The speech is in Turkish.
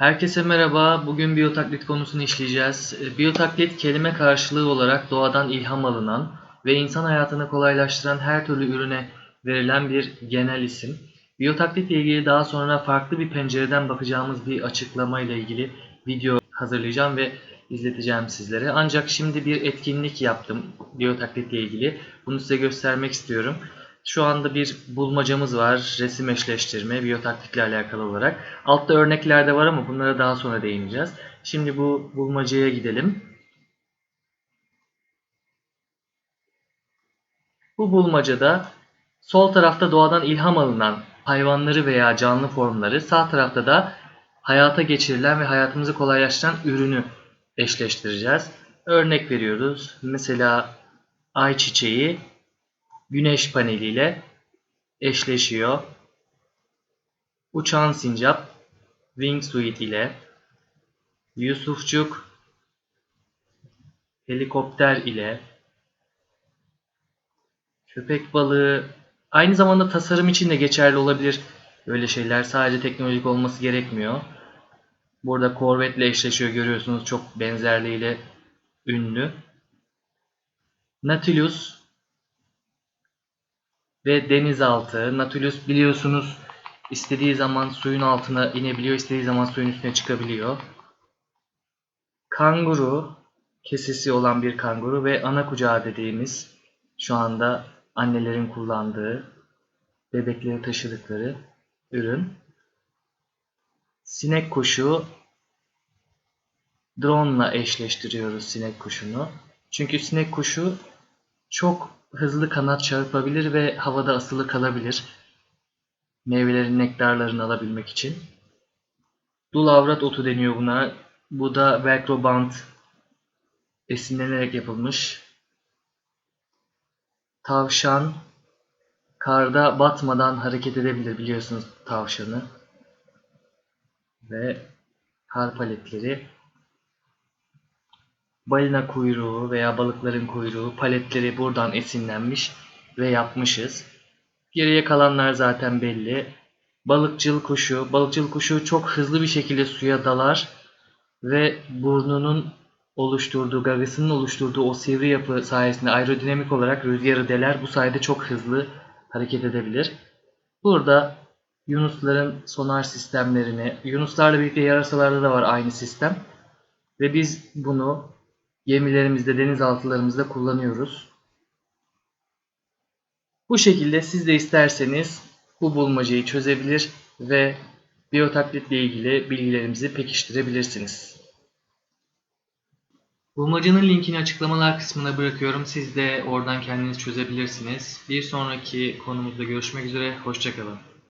Herkese merhaba. Bugün biyotaklit konusunu işleyeceğiz. E, Biyotaklit kelime karşılığı olarak doğadan ilham alınan ve insan hayatını kolaylaştıran her türlü ürüne verilen bir genel isim. Biyotaklit ile ilgili daha sonra farklı bir pencereden bakacağımız bir açıklama ile ilgili video hazırlayacağım ve izleteceğim sizlere. Ancak şimdi bir etkinlik yaptım biyotaklit ile ilgili. Bunu size göstermek istiyorum. Şu anda bir bulmacamız var. Resim eşleştirme, biyotaklitle alakalı olarak. Altta örnekler de var ama bunlara daha sonra değineceğiz. Şimdi bu bulmacaya gidelim. Bu bulmacada sol tarafta doğadan ilham alınan hayvanları veya canlı formları, sağ tarafta da hayata geçirilen ve hayatımızı kolaylaştıran ürünü eşleştireceğiz. Örnek veriyoruz. Mesela ayçiçeği güneş paneliyle eşleşiyor. Uçan sincap wingsuit ile Yusufçuk helikopter ile köpek balığı aynı zamanda tasarım için de geçerli olabilir. Böyle şeyler sadece teknolojik olması gerekmiyor. Burada Corvette ile eşleşiyor görüyorsunuz çok benzerliğiyle ünlü. Nautilus ve denizaltı. Nautilus biliyorsunuz istediği zaman suyun altına inebiliyor, istediği zaman suyun üstüne çıkabiliyor. Kanguru, kesesi olan bir kanguru ve ana kucağı dediğimiz şu anda annelerin kullandığı, bebekleri taşıdıkları ürün. Sinek kuşu drone ile eşleştiriyoruz sinek kuşunu. Çünkü sinek kuşu çok hızlı kanat çarpabilir ve havada asılı kalabilir. Meyvelerin nektarlarını alabilmek için. Dul avrat otu deniyor buna. Bu da velcro band esinlenerek yapılmış. Tavşan karda batmadan hareket edebilir biliyorsunuz tavşanı. Ve kar paletleri balina kuyruğu veya balıkların kuyruğu paletleri buradan esinlenmiş ve yapmışız. Geriye kalanlar zaten belli. Balıkçıl kuşu. Balıkçıl kuşu çok hızlı bir şekilde suya dalar ve burnunun oluşturduğu, gagasının oluşturduğu o sivri yapı sayesinde aerodinamik olarak rüzgarı deler. Bu sayede çok hızlı hareket edebilir. Burada yunusların sonar sistemlerini, yunuslarla birlikte yarasalarda da var aynı sistem. Ve biz bunu gemilerimizde, denizaltılarımızda kullanıyoruz. Bu şekilde siz de isterseniz bu bulmacayı çözebilir ve biyotaklitle ilgili bilgilerimizi pekiştirebilirsiniz. Bulmacanın linkini açıklamalar kısmına bırakıyorum. Siz de oradan kendiniz çözebilirsiniz. Bir sonraki konumuzda görüşmek üzere. Hoşçakalın.